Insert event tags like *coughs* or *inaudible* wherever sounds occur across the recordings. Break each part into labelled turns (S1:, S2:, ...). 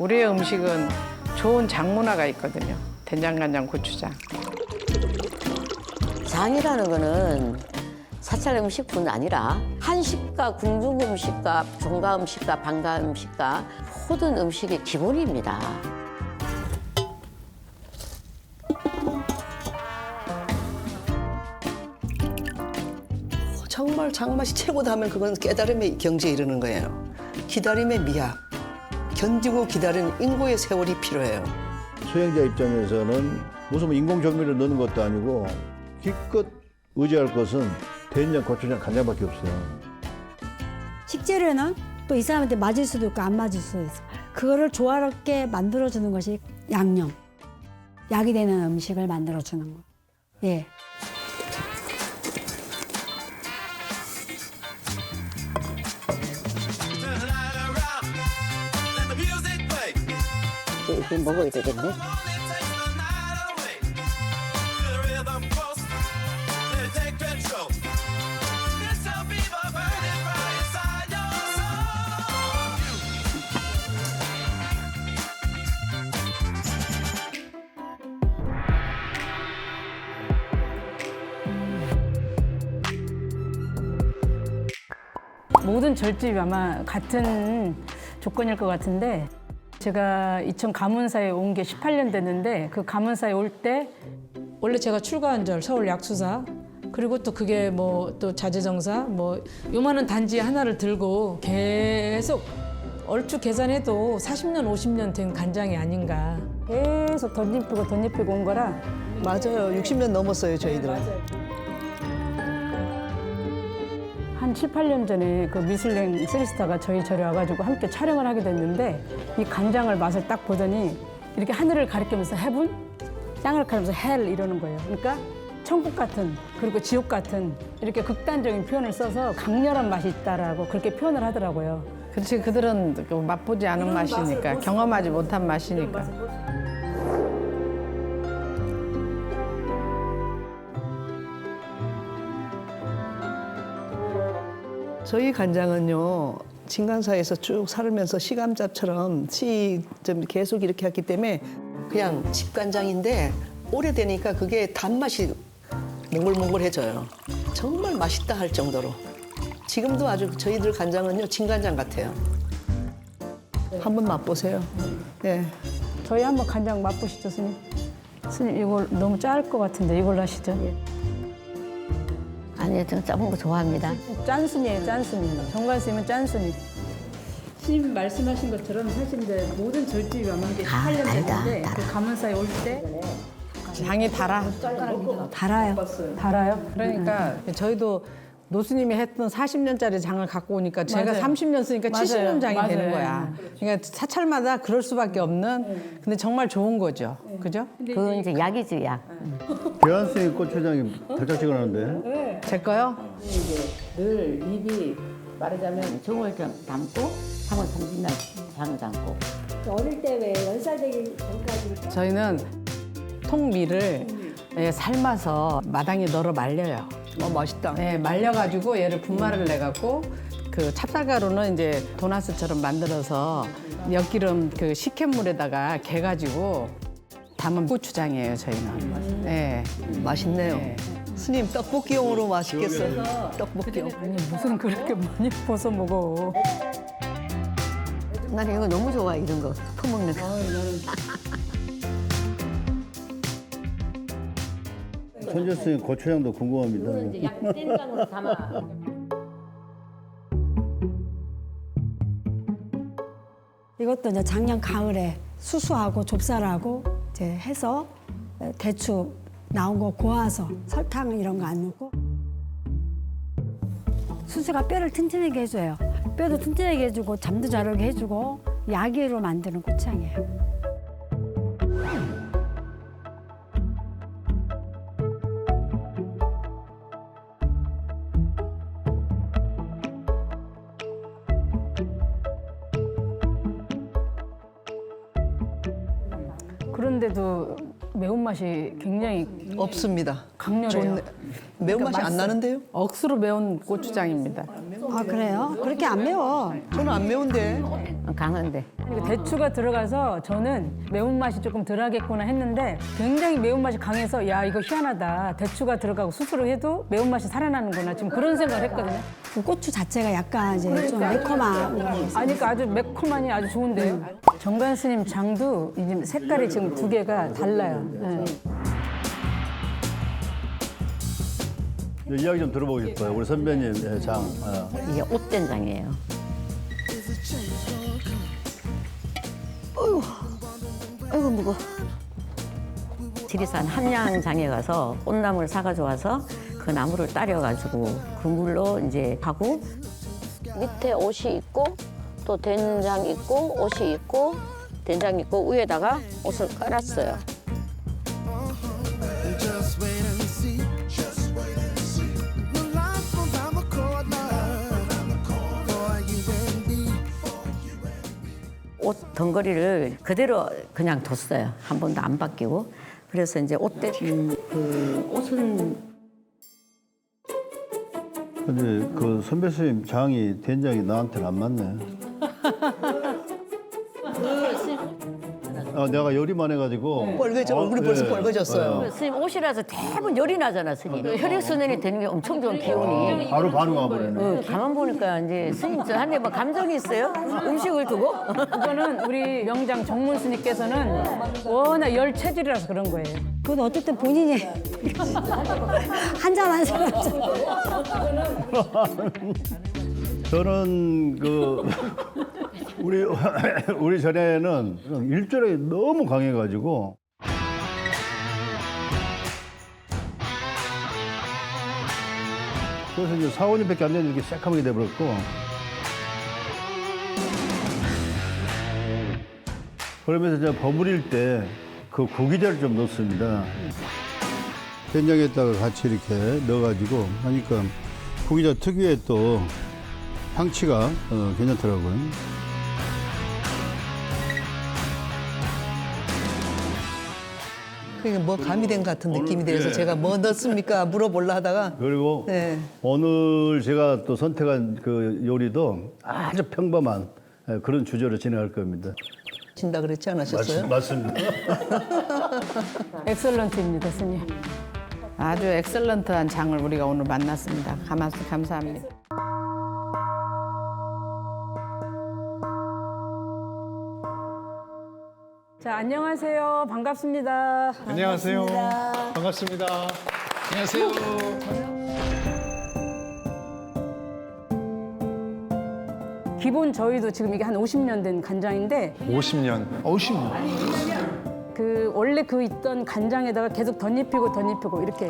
S1: 우리의 음식은 좋은 장문화가 있거든요. 된장간장 고추장.
S2: 장이라는 거는 사찰 음식뿐 아니라 한식과 궁중 음식과 종가 음식과 방가 음식과 모든 음식의 기본입니다.
S3: 정말 장맛이 최고다 하면 그건 깨달음의 경지에 이르는 거예요. 기다림의 미학. 견디고 기다리는 인고의 세월이 필요해요.
S4: 수행자 입장에서는 무슨 뭐 인공 조미를 넣는 것도 아니고 기껏 의지할 것은 된장, 고추장, 간장밖에 없어요.
S5: 식재료는 또 이 사람한테 맞을 수도 있고 안 맞을 수도 있어. 그거를 조화롭게 만들어주는 것이 양념. 약이 되는 음식을 만들어주는 거. 예.
S2: 이거 먹어야 되겠네.
S6: 모든 절집이 아마 같은 조건일 것 같은데 제가 이천 가문사에 온 게 18년 됐는데 그 가문사에 올 때 원래 제가 출가한 절 서울 약수사 그리고 또 그게 뭐 또 자재정사 뭐 요만한 단지 하나를 들고 계속 얼추 계산해도 40년 50년 된 간장이 아닌가 계속 덧입히고 덧입히고 온 거라
S3: 맞아요. 60년 넘었어요, 저희들은.
S6: 한 7, 8년 전에 그 미슐랭 쓰리스타가 저희 절에 와가지고 함께 촬영을 하게 됐는데 이 간장을 맛을 딱 보더니 이렇게 하늘을 가리키면서 해분, 땅을 가리면서 헬 이러는 거예요. 그러니까 천국 같은 그리고 지옥 같은 이렇게 극단적인 표현을 써서 강렬한 맛이 있다라고 그렇게 표현을 하더라고요.
S1: 그렇지 그들은 그 맛보지 않은 맛이니까 경험하지 못한 맛이니까.
S3: 저희 간장은요. 진간사에서 쭉 살면서 시감잡처럼 시좀 계속 이렇게 했기 때문에 그냥 집간장인데 오래되니까 그게 단맛이 몽글몽글해져요. 정말 맛있다 할 정도로. 지금도 아주 저희들 간장은요 진간장 같아요. 한번 맛보세요. 네.
S6: 저희 한번 간장 맛보시죠, 스님. 스님 이걸 너무 짤 것 같은데 이걸로 하시죠.
S2: 아니요, 저는 짜은 거 좋아합니다.
S6: 짠순이에요, 짠순이. 정관스님은 짠순이. 스님 말씀하신 것처럼 사실 이제 모든 절집이 아마 한게
S2: 아,
S6: 18년
S2: 달다,
S6: 됐는데
S2: 달아.
S6: 그 가문사에 올 때
S1: 장이 달아.
S5: 달아요.
S6: 달아요.
S1: 그러니까 저희도 노스님이 했던 40년짜리 장을 갖고 오니까 제가
S6: 맞아요.
S1: 30년 쓰니까
S6: 맞아요.
S1: 70년 장이
S6: 맞아요.
S1: 되는 거야. 그러니까 사찰마다 그럴 수밖에 없는 근데 정말 좋은 거죠. 그죠?
S2: 그건 이제 약이지, 약.
S4: 계란생이 고추장이 달짝지근한데
S1: 제 거요?
S2: 늘 입이 말하자면 종을 좀 담고 상을 담진날 장을 담고
S5: 어릴 때왜열살 되기 전까지
S1: 저희는 통밀을 예, 삶아서 마당에 널어 말려요.
S3: 어, 맛있다.
S1: 네, 말려가지고 얘를 분말을 내갖고 그 찹쌀가루는 이제 도나스처럼 만들어서 엿기름 그 식혜물에다가 개가지고 담은 고추장이에요 저희는. 네.
S3: 맛있네요.
S1: 네.
S3: 스님 떡볶이용으로 맛있겠어요. 떡볶이용.
S6: 아니 무슨 그렇게 많이 벗어 먹어.
S2: 난 이거 너무 좋아 이런 거 퍼먹는 거.
S4: 천재스님 고추장도 궁금합니다.
S2: 약 땡강으로 담아.
S5: 이것도 이제 작년 가을에 수수하고 좁쌀하고 이제 해서 대추 나온 거 고아서 설탕 이런 거 안 넣고 수수가 뼈를 튼튼하게 해줘요. 뼈도 튼튼하게 해주고 잠도 잘 오게 해주고 약이로 만드는 고추장이에요.
S6: 매운맛이 굉장히
S3: 없습니다.
S6: 강렬해요.
S3: 좋네. 매운맛이 안 나는데요?
S1: 억수로 매운 고추장입니다.
S5: 아 그래요? 그렇게 안 매워.
S3: 저는 안 매운데.
S2: 강한데.
S6: 그리고 대추가 들어가서 저는 매운맛이 조금 덜하겠구나 했는데 굉장히 매운맛이 강해서 야 이거 희한하다. 대추가 들어가고 수수로 해도 매운맛이 살아나는구나. 지금 그런 생각을 했거든요.
S5: 그 고추 자체가 약간 이제 좀 매콤한 게 있어요.
S6: 아니, 그러니까 아주 매콤하니 아주 좋은데요. 정관 스님 장도 이제 색깔이 지금 두 개가 달라요. 네.
S4: 이야기 좀 들어보고 싶어요. 우리 선배님 예, 장. 어.
S2: 이게 옷된장이에요. 어휴, 아이고 무거. 지리산 함양장에 가서 꽃나무를 사가지고 와서 그 나무를 따려가지고 그 물로 이제 하고 밑에 옷이 있고 또 된장 있고 옷이 있고 된장 있고 위에다가 옷을 깔았어요. 옷 덩거리를 그대로 그냥 뒀어요. 한 번도 안 바뀌고. 그래서 이제 옷대 음, 그 옷은
S4: 근데 그 선배 선생님 장이 된장이 나한테는 안 맞네. *laughs* 아, 내가 요리만 해가지고
S3: 빨개져, 얼굴이 벌써 빨개졌어요.
S2: 스님 옷이라서 대부분 열이 나잖아 스님. 혈액 순환이 되는 게 엄청 좋은 기운이.
S4: 바로 반응가 버리네.
S2: 어, 가만 보니까 이제 스님 저한테 뭐 감정이 있어요? 음식을 두고?
S6: 그거는 우리 명장 정문 스님께서는 워낙 열 체질이라서 그런 거예요.
S5: 그건 어쨌든 본인이 한잔한 잔.
S4: 저는 그 우리 *coughs* 우리 전에는 일조량이 너무 강해가지고 그래서 이제 사원님밖에 안 되는 이렇게 새까맣게 돼버렸고 그러면서 이제 버무릴 때 그 고기자를 좀 넣습니다. 된장에다가 같이 이렇게 넣어가지고 하니까 고기자 특유의 또 향치가 어, 괜찮더라고요.
S3: 그게 뭐 가미된 같은 느낌이 들어서 제가 뭐 넣습니까 물어볼라 하다가
S4: 그리고
S3: 네.
S4: 오늘 제가 또 선택한 그 요리도 아주 평범한 예, 그런 주제로 진행할 겁니다.
S3: 진다 그랬지 않으셨어요?
S4: 맞습니다. *laughs*
S6: 엑설런트입니다, 스님.
S1: 아주 엑셀런트한 장을 우리가 오늘 만났습니다. 가만히 감사합니다.
S6: 안녕하세요. 반갑습니다.
S7: 안녕하세요. 반갑습니다. 안녕하세요.
S6: 기본 저희도 지금 이게 한 50년 된 간장인데
S7: 50년. 50년.
S6: 그 원래 그 있던 간장에다가 계속 덧입히고 덧입히고 이렇게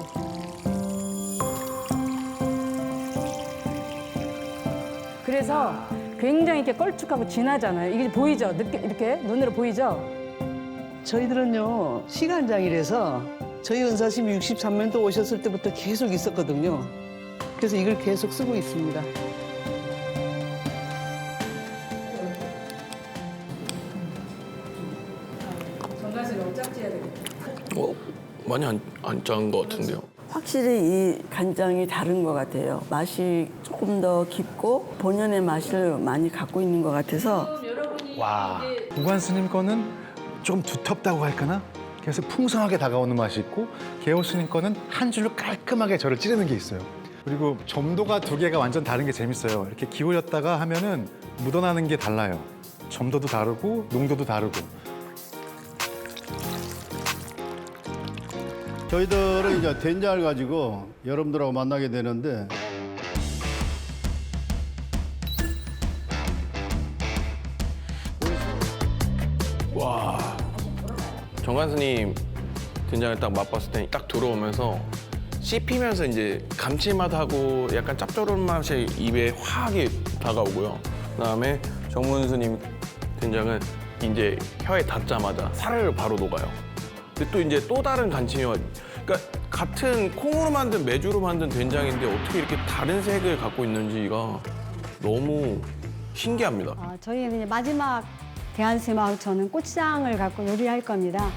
S6: 그래서 굉장히 이렇게 걸쭉하고 진하잖아요. 이게 보이죠? 느끼, 이렇게 눈으로 보이죠?
S3: 저희들은요 시간장이라서 저희 은사님이 63년도 오셨을 때부터 계속 있었거든요. 그래서 이걸 계속 쓰고 있습니다.
S8: 어, 많이 안, 안 짠 것 같은데요.
S9: 확실히 이 간장이 다른 것 같아요. 맛이 조금 더 깊고 본연의 맛을 많이 갖고 있는 것 같아서
S7: 와. 무관 스님 거는 좀 두텁다고 할까나? 그래서 풍성하게 다가오는 맛이 있고 개호 스님 거는 한 줄로 깔끔하게 저를 찌르는 게 있어요. 그리고 점도가 두 개가 완전 다른 게 재밌어요. 이렇게 기울였다가 하면은 묻어나는 게 달라요. 점도도 다르고 농도도 다르고.
S4: 저희들은 이제 된장을 가지고 여러분들하고 만나게 되는데
S8: 정관 스님 된장을 딱 맛봤을 때 딱 들어오면서 씹히면서 이제 감칠맛하고 약간 짭조름 맛이 입에 확이 다가오고요. 그다음에 정문 스님 된장은 이제 혀에 닿자마자 살을 바로 녹아요. 근데 또 이제 또 다른 감칠맛. 그러니까 같은 콩으로 만든 메주로 만든 된장인데 어떻게 이렇게 다른 색을 갖고 있는지가 너무 신기합니다.
S5: 어, 저희는 이제 마지막 대한스님하고 저는 꽃장을 갖고 요리할 겁니다.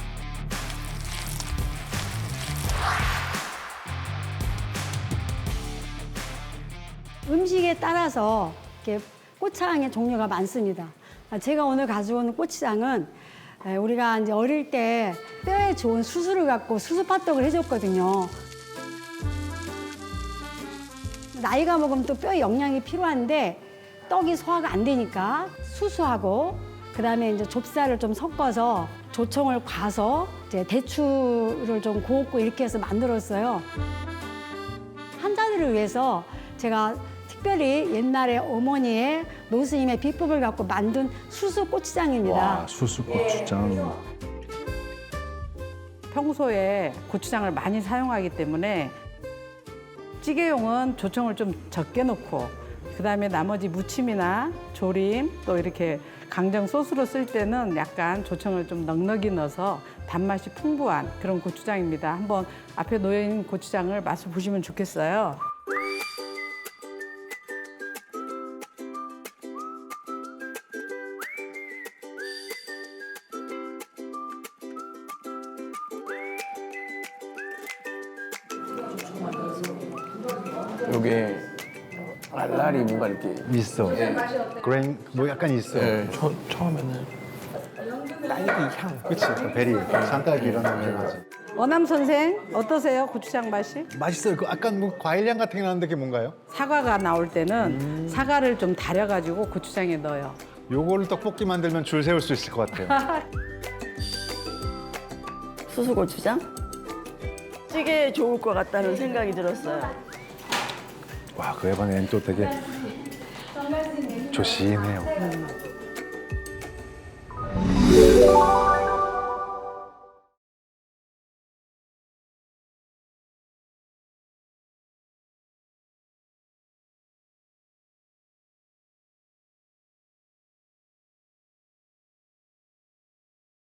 S5: 음식에 따라서 이렇게 꽃향의 종류가 많습니다. 아, 제가 오늘 가져온 에, 우리가 이제 어릴 때 뼈에 좋은 수수를 갖고 수수팥떡을 해줬거든요. 나이가 먹으면 또 뼈에 영양이 필요한데 떡이 소화가 안 되니까 수수하고 그다음에 이제 좁쌀을 좀 섞어서 조청을 과서 이제 대추를 좀 고웠고 이렇게 해서 만들었어요. 환자들을 위해서 제가 특별히 옛날에 어머니의 노스님의 비법을 갖고 만든 수수 고추장입니다.
S7: 와 수수 고추장.
S1: 평소에 고추장을 많이 사용하기 때문에 찌개용은 조청을 좀 적게 넣고 그다음에 나머지 무침이나 조림 또 이렇게 강정 소스로 쓸 때는 약간 조청을 좀 넉넉히 넣어서 단맛이 풍부한 그런 고추장입니다. 한번 앞에 놓여 있는 고추장을 맛을 보시면 좋겠어요.
S8: 요게 알알이 뭔가 이렇게
S7: 있어. 그레인 뭐 약간 있어.
S8: 예, 처, 처음에는 딸기 향.
S7: 그치 베리 산딸기 이런 냄새 나지.
S1: 어남 선생 어떠세요? 고추장 맛이?
S7: 맛있어요. 그 약간 뭐 과일 향 같은 게 나는데 그게 뭔가요?
S1: 사과가 나올 때는 사과를 좀 다려가지고 고추장에 넣어요.
S7: 요거를 떡볶이 만들면 줄 세울 수 있을 것 같아요. *laughs*
S9: 수수고추장? 찌개에 좋을 것 같다는 생각이 들었어요.
S7: 와, 그 이번엔 또 되게 조심해요.